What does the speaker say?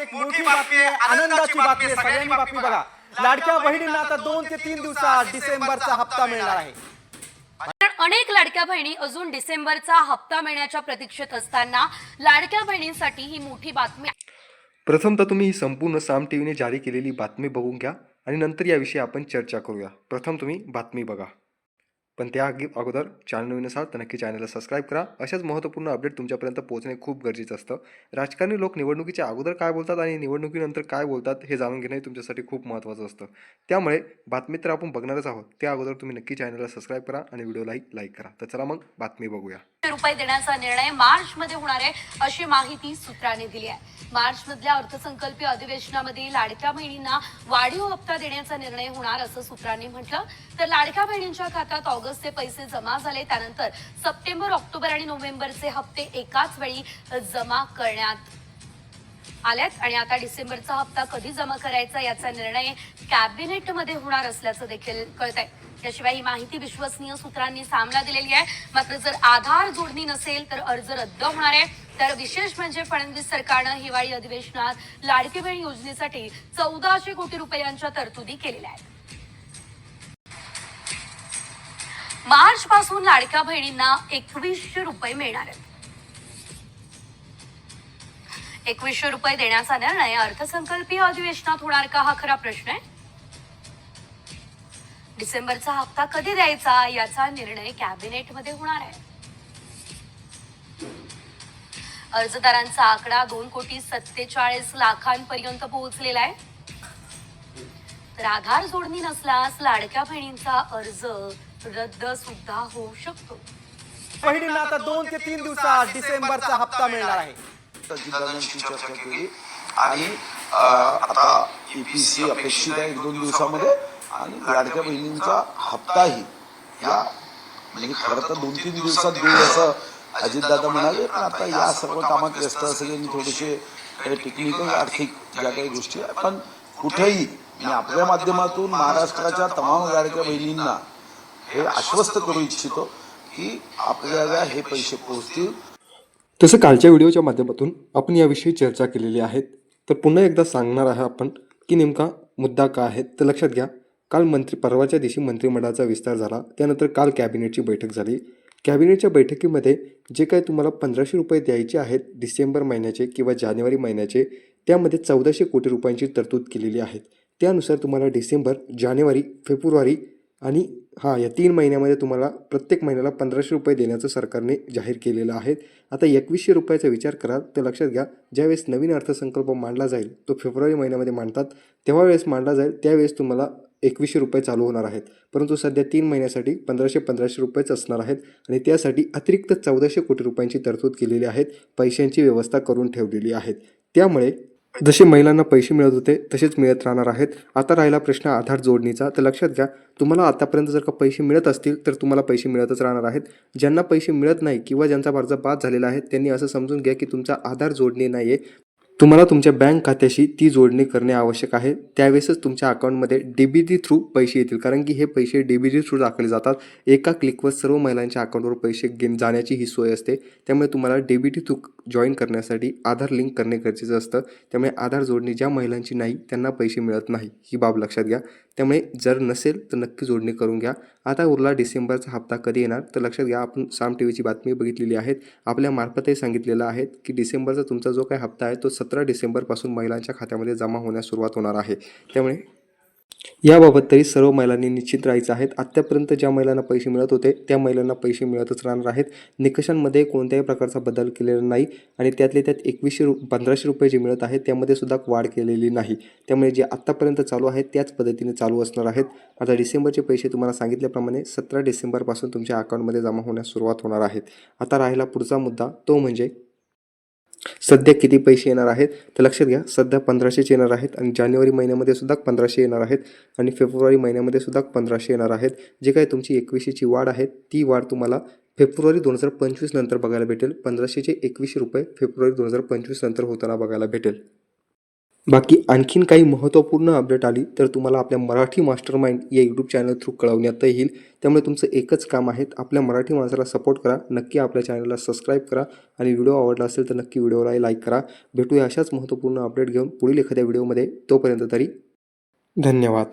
एक मोठी बातमी आहे आनंदाची बातमी आहे सगळ्यांनी बातमी बघा. लाडक्या बहिणींना आता दोन ते तीन दिवसात डिसेंबरचा हप्ता मिळणार आहे. अनेक लाडक्या बहिणी अजून डिसेंबरचा हप्ता मिळण्याच्या प्रतीक्षेत असताना लाडक्या बहिणींसाठी ही मोठी बातमी आहे. प्रथमतः तुम्ही ही संपूर्ण साम टी व्हीने जारी केलेली बातमी बघून घ्या आणि नंतर याविषयी आपण चर्चा करूया. प्रथम तुम्ही बातमी बघा. पण त्या आगी अगोदर चॅनल नवीन असाल तर नक्की चॅनलला सबस्क्राईब करा. अशाच महत्त्वपूर्ण अपडेट तुमच्यापर्यंत पोहोचणे खूप गरजेचं असतं. राजकारणी लोक निवडणुकीच्या अगोदर काय बोलतात आणि निवडणुकीनंतर काय बोलतात हे जाणून घेणे तुमच्यासाठी खूप महत्त्वाचं असतं. त्यामुळे बातमी तर आपण बघणारच आहोत. त्या अगोदर तुम्ही नक्की चॅनलला सबस्क्राईब करा आणि व्हिडिओलाही लाईक करा. तर चला मग बातमी बघूया. रुपये देण्याचा निर्णय मार्च मध्ये होणार आहे अशी माहिती सूत्रांनी दिली आहे. मार्च मधल्या अर्थसंकल्पीय अधिवेशनामध्ये लाडक्या बहिणींना वाढीव हप्ता देण्याचा निर्णय होणार असं सूत्रांनी म्हटलं. तर लाडक्या बहिणींच्या खात्यात ऑगस्टचे पैसे जमा झाले. त्यानंतर सप्टेंबर ऑक्टोबर आणि नोव्हेंबरचे हप्ते एकाच वेळी जमा करण्यात आल्यात. आणि आता डिसेंबरचा हप्ता कधी जमा करायचा याचा निर्णय कॅबिनेटमध्ये होणार असल्याचं देखील कळत आहे त्याशिवाय ही माहिती विश्वसनीय सूत्रांनी सामना दिलेली आहे. मात्र जर आधार जोडणी नसेल तर अर्ज रद्द होणार आहे. तर विशेष म्हणजे फडणवीस सरकारनं हिवाळी अधिवेशनात लाडकी बहीण योजनेसाठी चौदाशे कोटी रुपयांच्या तरतुदी केलेल्या आहेत. मार्च पासून लाडक्या बहिणींना एकवीसशे रुपये मिळणार आहेत. एकवीसशे रुपये देण्याचा निर्णय अर्थसंकल्पीय अधिवेशनात होणार का हा खरा प्रश्न आहे? डिसेंबरचा हप्ता कधी द्यायचा याचा निर्णय कॅबिनेटमध्ये होणार आहे. अर्जदारांचा आकडा दोन कोटी सत्तेचाळीस लाखांपर्यंत पोहोचलेला आहे. तर आधार जोडणी नसल्यास लाडक्या बहिणींचा अर्ज रद्द सुद्धा होऊ शकतो. बहिणींना आता दोन ते तीन दिवसात डिसेंबरचा हप्ता मिळणार आहे. अजितदादांची चर्चा केली आणि आता ईपीसी अपेक्षित आहे एक दोन दिवसामध्ये आणि लाडक्या बहिणींचा हप्ताही. या म्हणजे खरं तर दोन तीन दिवसात देऊ असं अजितदादा म्हणाले पण आता या सर्व कामात व्यस्त असलेली थोडेसे टेक्निकल आर्थिक ज्या काही गोष्टी आहेत पण कुठेही मी आपल्या माध्यमातून महाराष्ट्राच्या तमाम लाडक्या बहिणींना हे आश्वस्त करू इच्छितो की आपल्याला हे पैसे पोहोचतील. तसं कालच्या व्हिडिओच्या माध्यमातून आपण याविषयी चर्चा केलेली आहे तर पुन्हा एकदा सांगणार आहे आपण की नेमका मुद्दा काय आहे तर लक्षात घ्या. काल मंत्री परवाच्या दिवशी मंत्रिमंडळाचा विस्तार झाला. त्यानंतर काल कॅबिनेटची बैठक झाली. कॅबिनेटच्या बैठकीमध्ये जे काही तुम्हाला पंधराशे रुपये द्यायचे आहेत डिसेंबर महिन्याचे किंवा जानेवारी महिन्याचे त्यामध्ये चौदाशे कोटी रुपयांची तरतूद केलेली आहे. त्यानुसार तुम्हाला डिसेंबर जानेवारी फेब्रुवारी आणि हां या तीन महिन्यामध्ये तुम्हाला प्रत्येक महिन्याला पंधराशे रुपये देण्याचं सरकारने जाहीर केलेलं आहे. आता एकवीसशे रुपयाचा विचार करा तर लक्षात घ्या. ज्यावेळेस नवीन अर्थसंकल्प मांडला जाईल तो फेब्रुवारी महिन्यामध्ये मांडतात. तेव्हा वेळेस मांडला जाईल त्यावेळेस तुम्हाला एकवीसशे रुपये चालू होणार आहेत. परंतु सध्या तीन महिन्यासाठी पंधराशे पंधराशे रुपयेच असणार आहेत आणि त्यासाठी अतिरिक्त चौदाशे कोटी रुपयांची तरतूद केलेली आहेत पैशांची व्यवस्था करून ठेवलेली आहेत. त्यामुळे जसे महिलांना पैसे मिळत होते तसेच मिळत राहणार आहेत. आता राहिला प्रश्न आधार जोडणीचा. तर लक्षात घ्या तुम्हाला आतापर्यंत जर का पैसे मिळत असतील तर तुम्हाला पैसे मिळतच राहणार आहेत. ज्यांना पैसे मिळत नाही किंवा ज्यांचा अर्ज बाद झालेला आहे त्यांनी असं समजून घ्या की तुमचा आधार जोडणी नाही आहे तुम्हाला तुमच्या बँक खात्याशी ती जोडणी करणे आवश्यक आहे. त्यावेळेसच तुमच्या अकाउंटमध्ये डी बी टी थ्रू पैसे येतील. कारण की हे पैसे डी बी टी थ्रू दाखवले जातात. एका क्लिकवर सर्व महिलांच्या अकाउंटवर पैसे गे जाण्याची ही सोय असते. त्यामुळे तुम्हाला D B T through join करण्यासाठी आधार लिंक करणे गरजेचं असतं. त्यामुळे आधार जोडणी ज्या महिलांची नाही त्यांना पैसे मिळत नाही ही बाब लक्षात घ्या. त्यामुळे जर नसेल तर नक्की जोडणी करून घ्या. आता उरला डिसेंबरचा हप्ता कधी येणार? तर लक्षात घ्या आपण साम टी व्हीची बातमी बघितलेली आहेत. आपल्या मार्फतही सांगितलेलं आहे की डिसेंबरचा तुमचा जो काही हप्ता आहे तो सतरा डिसेंबरपासून महिलांच्या खात्यामध्ये जमा होण्यास सुरुवात होणार आहे. त्यामुळे याबाबत तरी सर्व महिलांनी निश्चित राहायचं आहेत आत्तापर्यंत ज्या महिलांना पैसे मिळत होते त्या महिलांना पैसे मिळतच राहणार आहेत. निकषांमध्ये कोणत्याही प्रकारचा बदल केलेला नाही आणि त्यातले त्यात एकवीसशे रु पंधराशे रुपये जे मिळत आहेत त्यामध्ये सुद्धा वाढ केलेली नाही. त्यामुळे जे आत्तापर्यंत चालू आहेत त्याच पद्धतीने चालू असणार आहेत. आता डिसेंबरचे पैसे तुम्हाला सांगितल्याप्रमाणे सतरा डिसेंबरपासून तुमच्या अकाउंटमध्ये जमा होण्यास सुरुवात होणार आहेत. आता राहिला पुढचा मुद्दा तो म्हणजे सध्या किती पैसे येणार आहेत? तर लक्षात घ्या सध्या पंधराशेच येणार आहेत आणि जानेवारी महिन्यामध्ये सुद्धा पंधराशे येणार आहेत आणि फेब्रुवारी महिन्यामध्ये सुद्धा पंधराशे येणार आहेत. जे काही तुमची एकवीसशेची वाढ आहे ती वाढ तुम्हाला फेब्रुवारी दोन हजार पंचवीस नंतर बघायला भेटेल. पंधराशेचे एकवीसशे रुपये फेब्रुवारी दोन हजार पंचवीस नंतर होताना बघायला भेटेल. बाकी आणखीन काही महत्त्वपूर्ण अपडेट आली तर तुम्हाला आपल्या मराठी मास्टर माइंड या यूट्यूब चॅनल थ्रू कळवण्यात येईल. त्यामुळे तुमचं एकच काम आहे आपल्या मराठी माणसाला सपोर्ट करा. नक्की आपल्या चॅनलला सबस्क्राईब करा आणि व्हिडिओ आवडला असेल तर नक्की व्हिडिओला लाईक करा. भेटूया अशाच महत्त्वपूर्ण अपडेट घेऊन पुढील एखाद्या व्हिडिओमध्ये तोपर्यंत तरी धन्यवाद.